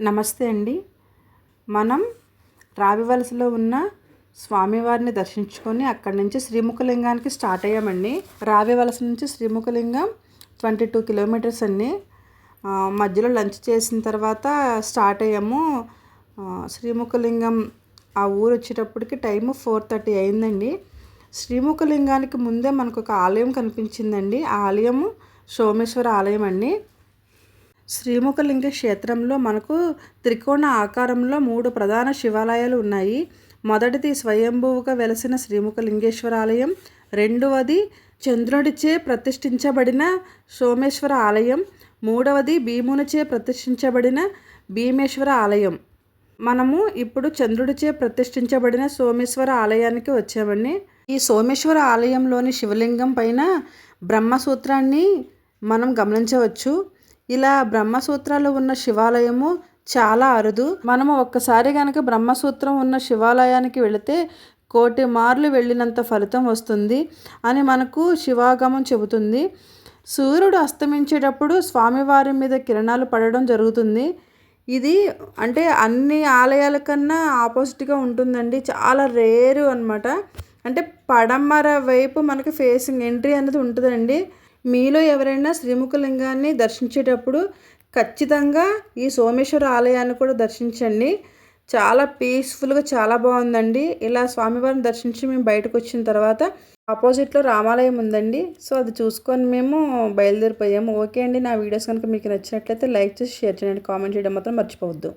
నమస్తే అండి. మనం రావివలసలో ఉన్న స్వామివారిని దర్శించుకొని అక్కడి నుంచి శ్రీముఖలింగానికి స్టార్ట్ అయ్యామండి. రావివలస నుంచి శ్రీముఖలింగం ట్వంటీ టూ కిలోమీటర్స్ అండి. మధ్యలో లంచ్ చేసిన తర్వాత స్టార్ట్ అయ్యాము. శ్రీముఖలింగం ఆ ఊరు వచ్చేటప్పటికి టైము ఫోర్ థర్టీ అయిందండి. శ్రీముఖలింగానికి ముందే మనకు ఒక ఆలయం కనిపించిందండి. ఆ ఆలయము సోమేశ్వర ఆలయం అండి శ్రీముఖలింగ క్షేత్రంలో మనకు త్రికోణ ఆకారంలో మూడు ప్రధాన శివాలయాలు ఉన్నాయి. మొదటిది స్వయంభువుగా వెలసిన శ్రీముఖలింగేశ్వర ఆలయం రెండవది చంద్రుడిచే ప్రతిష్ఠించబడిన సోమేశ్వర ఆలయం. మూడవది భీమునిచే ప్రతిష్ఠించబడిన భీమేశ్వర ఆలయం. మనము ఇప్పుడు చంద్రుడిచే ప్రతిష్ఠించబడిన సోమేశ్వర ఆలయానికి వచ్చామండి. ఈ సోమేశ్వర ఆలయంలోని శివలింగం పైన బ్రహ్మసూత్రాన్ని మనం గమనించవచ్చు. ఇలా బ్రహ్మసూత్రాలు ఉన్న శివాలయము చాలా అరుదు. మనము ఒక్కసారి కనుక బ్రహ్మసూత్రం ఉన్న శివాలయానికి వెళితే కోటి మార్లు వెళ్ళినంత ఫలితం వస్తుంది అని మనకు శివాగమం చెబుతుంది. సూర్యుడు అస్తమించేటప్పుడు స్వామివారి మీద కిరణాలు పడడం జరుగుతుంది. ఇది అంటే అన్ని ఆలయాల కన్నా ఆపోజిట్గా ఉంటుందండి. చాలా రేరు అనమాట అంటే పడమర వైపు మనకి ఫేసింగ్ ఎంట్రీ అనేది ఉంటుందండి. మీలో ఎవరైనా శ్రీముఖలింగాన్ని దర్శించేటప్పుడు ఖచ్చితంగా ఈ సోమేశ్వర ఆలయాన్ని కూడా దర్శించండి. చాలా పీస్ఫుల్గా చాలా బాగుందండి. ఇలా స్వామివారిని దర్శించి మేము బయటకు వచ్చిన తర్వాత ఆపోజిట్లో రామాలయం ఉందండి. సో అది చూసుకొని మేము బయలుదేరిపోయాము. ఓకే అండి. నా వీడియోస్ కనుక మీకు నచ్చినట్లయితే లైక్ చేసి షేర్ చేయండి. కామెంట్ చేయడం మాత్రం మర్చిపోవద్దు.